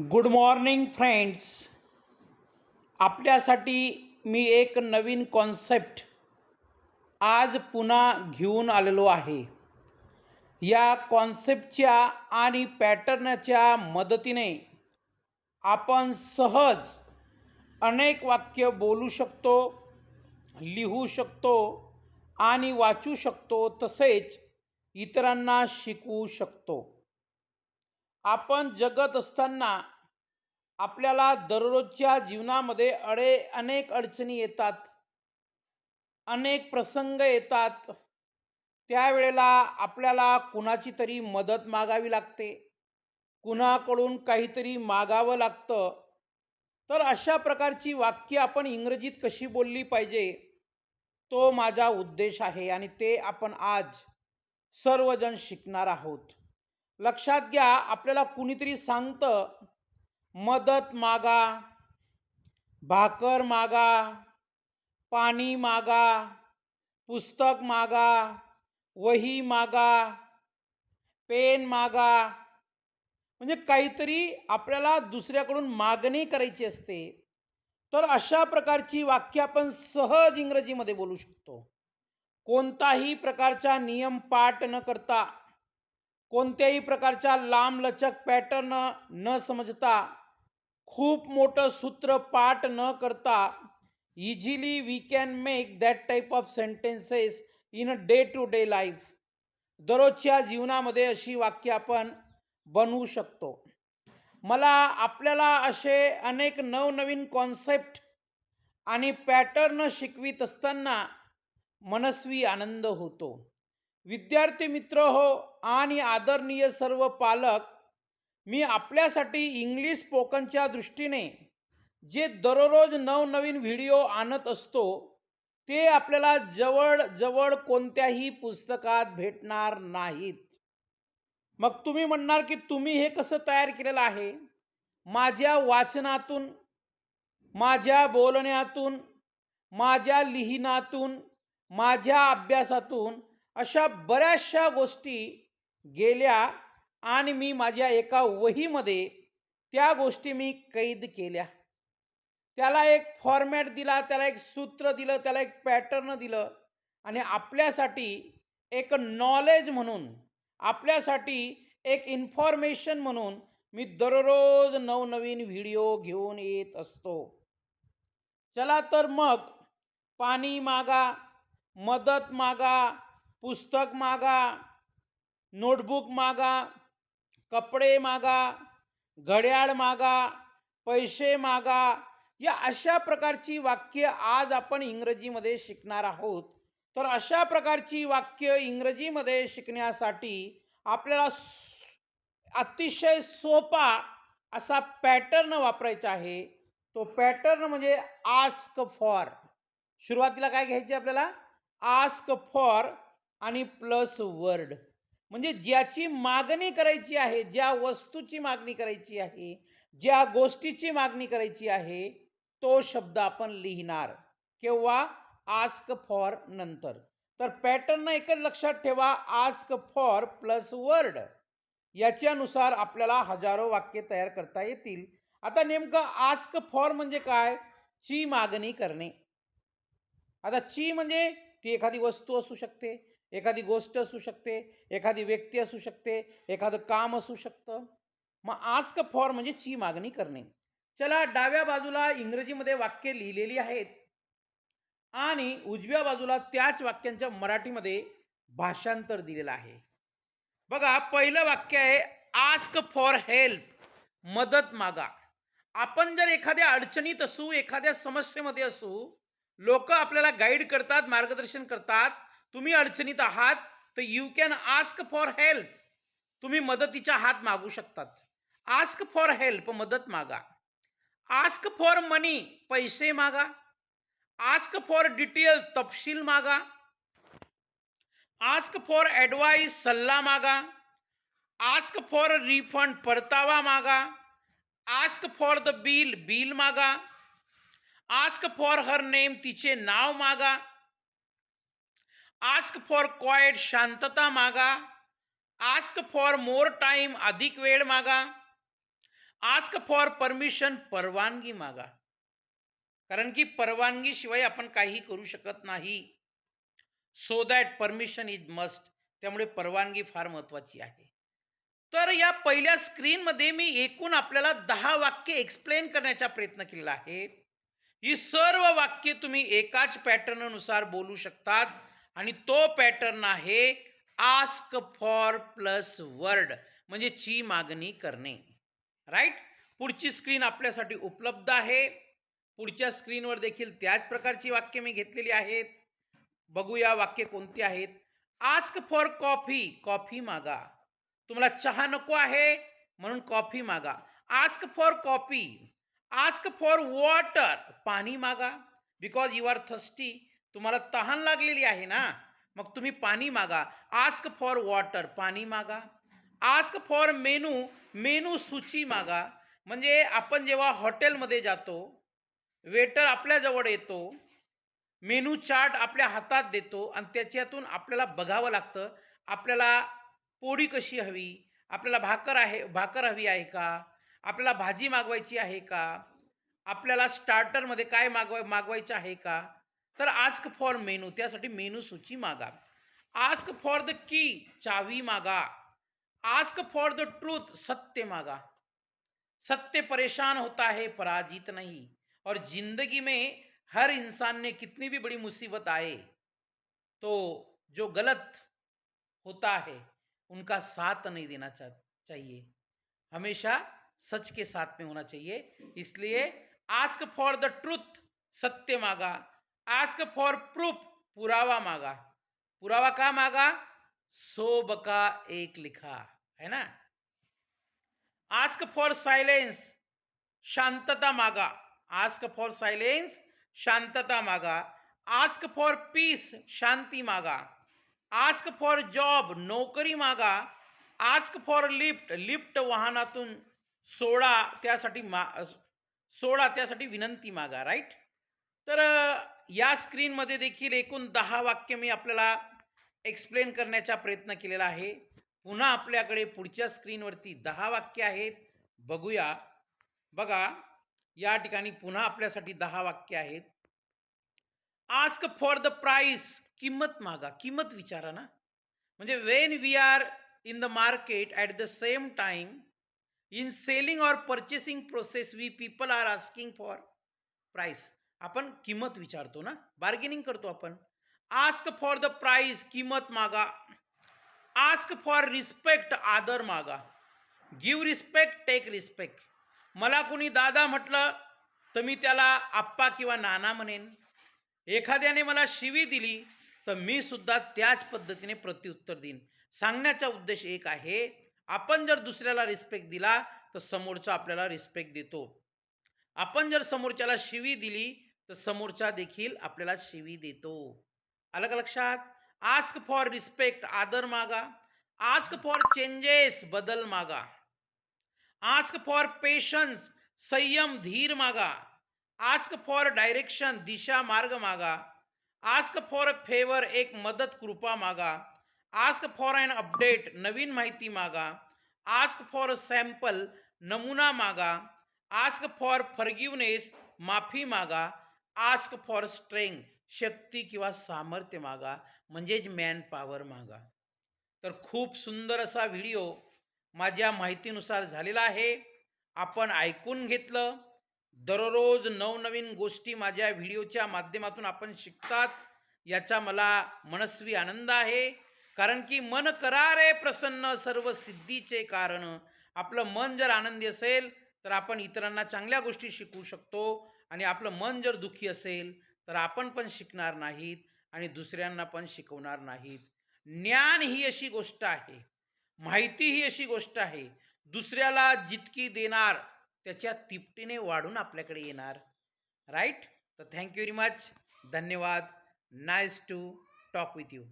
Good morning friends. आपल्यासाठी मी एक नवीन concept आज पुन्हा घेऊन आलेलो आहे. या कॉन्सेप्टच्या आणि पॅटर्नच्या मदतीने आपण सहज अनेक वाक्य बोलू शकतो लिहू शकतो आणि वाचू शकतो तसेच इतरांना शिकवू शकतो. आपण जगत असताना आपल्याला दररोजच्या जीवनामध्ये अडे अनेक अडचणी येतात. अनेक प्रसंग येतात. त्यावेळेला आपल्याला कुणाची तरी मदत मागावी लागते. कुणाकडून काहीतरी मागावं लागतं. तर अशा प्रकारची वाक्य आपण इंग्रजीत कशी बोलली पाहिजे? तो माझा उद्देश आहे आणि ते आपण आज सर्वजण शिकणार आहोत. लक्षात घ्या आपल्याला कुणीतरी सांगतं मदत मागा भाकर मागा पाणी मागा पुस्तक मागा वही मागा पेन मागा. म्हणजे काहीतरी आपल्याला दुसऱ्याकडून मागणी करायची असते. तर अशा प्रकारची वाक्य आपण सहज इंग्रजीमध्ये बोलू शकतो. कोणताही प्रकारचा नियम पाठ न करता कोणत्याही प्रकारच्या लांबलचक पॅटर्न न समजता खूप मोठं सूत्र पाठ न करता easily we can make that type of sentences in a day to day life दररोजच्या जीवनामध्ये अशी वाक्य आपण बनवू शकतो. मला आपल्याला असे अनेक नवनवीन कॉन्सेप्ट आणि पॅटर्न शिकवित असताना मनस्वी आनंद होतो. विद्यार्थी मित्र हो आणि आदरणीय सर्व पालक मी आपल्यासाठी इंग्लिश स्पोकनच्या दृष्टीने जे दररोज नवनवीन व्हिडिओ आणत असतो ते आपल्याला जवळजवळ कोणत्याही पुस्तकात भेटणार नाहीत. मग तुम्ही म्हणणार की तुम्ही हे कसं तयार केलेलं आहे? माझ्या वाचनातून माझ्या बोलण्यातून माझ्या लिहिण्यातून माझ्या अभ्यासातून अशा बऱ्याचशा गोष्टी गेल्या आणि मी माझ्या एका वहीमध्ये त्या गोष्टी मी कैद केल्या. त्याला एक फॉर्मॅट दिला त्याला एक सूत्र दिलं त्याला एक पॅटर्न दिलं आणि आपल्यासाठी एक नॉलेज म्हणून आपल्यासाठी एक इन्फॉर्मेशन म्हणून मी दररोज नवनवीन व्हिडिओ घेऊन येत असतो. चला तर मग पाणी मागा मदत मागा पुस्तक मागा नोटबुक मागा कपडे मागा घड्याळ मागा पैसे मागा या अशा प्रकारची वाक्य आज आपण इंग्रजीमध्ये शिकणार आहोत. तर अशा प्रकारची वाक्य इंग्रजीमध्ये शिकण्यासाठी आपल्याला अतिशय सोपा असा पॅटर्न वापरायचा आहे. तो पॅटर्न म्हणजे आस्क फॉर. सुरुवातीला काय घ्यायचे आपल्याला? आस्क फॉर आणि प्लस वर्ड. म्हणजे ज्याची मागणी करायची आहे ज्या वस्तूची मागणी करायची आहे ज्या गोष्टीची मागणी करायची आहे तो शब्द आपण लिहिणार किंवा आस्क फॉर नंतर. तर पॅटर्न एकच लक्षात ठेवा आस्क फॉर प्लस वर्ड. याच्यानुसार आपल्याला हजारो वाक्य तयार करता येतील. आता नेमकं आस्क फॉर म्हणजे काय? ची मागणी करणे. आता ची म्हणजे ती एखादी वस्तू असू शकते एखादी गोष्ट असू शकते एखादी व्यक्ती असू शकते एखादं काम असू शकतं. मग आस्क फॉर म्हणजे ची मागणी करणे. चला डाव्या बाजूला इंग्रजीमध्ये वाक्य लिहिलेली आहेत. आणि उजव्या बाजूला त्याच वाक्यांच्या मराठीमध्ये भाषांतर दिलेलं आहे. बघा पहिलं वाक्य आहे आस्क फॉर हेल्प मदत मागा. आपण जर एखाद्या अडचणीत असू एखाद्या समस्येमध्ये असू लोक आपल्याला गाईड करतात मार्गदर्शन करतात तुम्ही अडचणीत आहात तर you can ask for help तुम्ही मदतीच्या हात मागू शकतात. आस्क फॉर हेल्प मदत मागा. आस्क फॉर मनी पैसे मागा. आस्क फॉर डिटेल तपशील मागा. आस्क फॉर ॲडवाईस सल्ला मागा. आस्क फॉर रिफंड परतावा मागा. Ask for the bill bill मागा. आस्क फॉर हर नेम तिचे नाव मागा. आस्क फॉर क्वाईट शांतता मागा. आस्क फॉर मोर टाईम अधिक वेळ मागा. आस्क फॉर परमिशन परवानगी मागा. कारण की परवानगीशिवाय आपण काही करू शकत नाही. So that permission is must त्यामुळे परवानगी फार महत्वाची आहे. तर या पहिल्या स्क्रीनमध्ये मी एकूण आपल्याला दहा वाक्य एक्सप्लेन करण्याचा प्रयत्न केलेला आहे. ही सर्व वाक्य तुम्ही एकाच पॅटर्ननुसार बोलू शकतात. आणि तो पॅटर्न आहे आस्क फॉर प्लस वर्ड म्हणजे ची मागणी करणे. राईट? पुढची स्क्रीन आपल्यासाठी उपलब्ध आहे. पुढच्या स्क्रीनवर देखील त्याच प्रकारची वाक्य मी घेतलेली आहेत. बघूया वाक्य कोणती आहेत. आस्क फॉर कॉफी कॉफी मागा. तुम्हाला चहा नको आहे म्हणून कॉफी मागा. Ask for coffee ask for water पाणी मागा. बिकॉज यू आर थस्टी तुम्हाला तहान लागलेली आहे ना मग तुम्ही पाणी मागा. आस्क फॉर वॉटर पाणी मागा. आस्क फॉर मेनू मेनू सूची मागा. म्हणजे आपण जेव्हा हॉटेलमध्ये जातो वेटर आपल्याजवळ येतो मेनू चार्ट आपल्या हातात देतो आणि त्याच्यातून आपल्याला बघावं लागतं आपल्याला पोळी कशी हवी आपल्याला भाकर आहे भाकर हवी आहे का आपल्याला भाजी मागवायची आहे का आपल्याला स्टार्टरमध्ये काय मागवाय मागवायचं आहे का तर आस्क फॉर मेनू त्यासाठी मेनू सूची मागा. आस्क फॉर द की चावी मागा. आस्क फॉर द ट्रूथ सत्य मागा. सत्य परेशान होता है, पराजित नहीं. और ज़िंदगी में हर इंसान ने कितनी भी बड़ी मुसीबत आए तो जो गलत होता है, उनका साथ नहीं देना चाहिए। हमेशा सच के साथ में होना चाहिए। इसलिए आस्क फॉर द ट्रुथ सत्य मागा। आस्क फॉर प्रूफ पुरावा मागा पुरावा का मागा सोब का एक लिखा है ना आस्क फॉर सायलेन्स शांतता मागा आस्क फॉर सायलेन्स शांतता मागा आस्क फॉर पीस शांती मागा आस्क फॉर जॉब नोकरी मागा आस्क फॉर लिफ्ट लिफ्ट वाहनातून सोडा त्यासाठी मा सोडा त्यासाठी विनंती मागा राईट तर या स्क्रीनमध्ये देखील एकूण दहा वाक्य मी आपल्याला एक्सप्लेन करण्याचा प्रयत्न केलेला आहे. पुन्हा आपल्याकडे पुढच्या स्क्रीनवरती दहा वाक्य आहेत. बघूया. बघा या ठिकाणी पुन्हा आपल्यासाठी दहा वाक्य आहेत. आस्क फॉर द प्राईस किंमत मागा. किंमत विचारा ना. म्हणजे when we are in the market at the same time in selling or purchasing process we people are asking for price आपण किंमत विचारतो ना? बार्गेनिंग करतो आपण. आस्क फॉर द प्राइस किंमत मागा. आस्क फॉर रिस्पेक्ट आदर मागा. गिव रिस्पेक्ट टेक रिस्पेक्ट मला कोणी दादा म्हटलं तर मी त्याला आप्पा किंवा नाना म्हणेन. एखाद्याने मला शिवी दिली तर मी सुद्धा त्याच पद्धतीने प्रत्युत्तर देईन. सांगण्याचा उद्देश एक आहे आपण जर दुसऱ्याला रिस्पेक्ट दिला तर समोरचा आपल्याला रिस्पेक्ट देतो. आपण जर समोरच्याला शिवी दिली तर समोरचा देखील आपल्याला शिवी देतो. आलं का लक्षात आस्क फॉर रिस्पेक्ट आदर मागा. आस्क फॉर चेंजेस बदल मागा. आस्क फॉर पेशन्स संयम धीर मागा. आस्क फॉर डायरेक्शन दिशा मार्ग मागा. आस्क फॉर फेवर एक मदत कृपा मागा. आस्क फॉर अन अपडेट नवीन माहिती मागा. आस्क फॉर सॅम्पल नमुना मागा. आस्क फॉर फर्गिवनेस माफी मागा. आस्क फॉर स्ट्रेंग शक्ती किंवा सामर्थ्य मागा म्हणजेच मॅन पॉवर मागा. तर खूप सुंदर असा व्हिडिओ माझ्या माहितीनुसार झालेला आहे. आपण ऐकून घेतलं. दररोज नवनवीन गोष्टी माझ्या व्हिडिओच्या माध्यमातून आपण शिकतात याचा मला मनस्वी आनंद आहे. कारण की मन करारे प्रसन्न सर्व सिद्धीचे कारण. आपलं मन जर आनंदी असेल तर आपण इतरांना चांगल्या गोष्टी शिकवू शकतो. आणि आपलं मन जर दुःखी असेल तर आपण पण शिकणार नाहीत आणि दुसऱ्यांना पण शिकवणार नाहीत. ज्ञान ही अशी गोष्ट आहे. माहिती ही अशी गोष्ट आहे. दुसऱ्याला जितकी देणार त्याच्या तिपटीने वाढून आपल्याकडे येणार. राईट? तर थँक्यू व्हेरी मच. धन्यवाद. Nice to talk with you.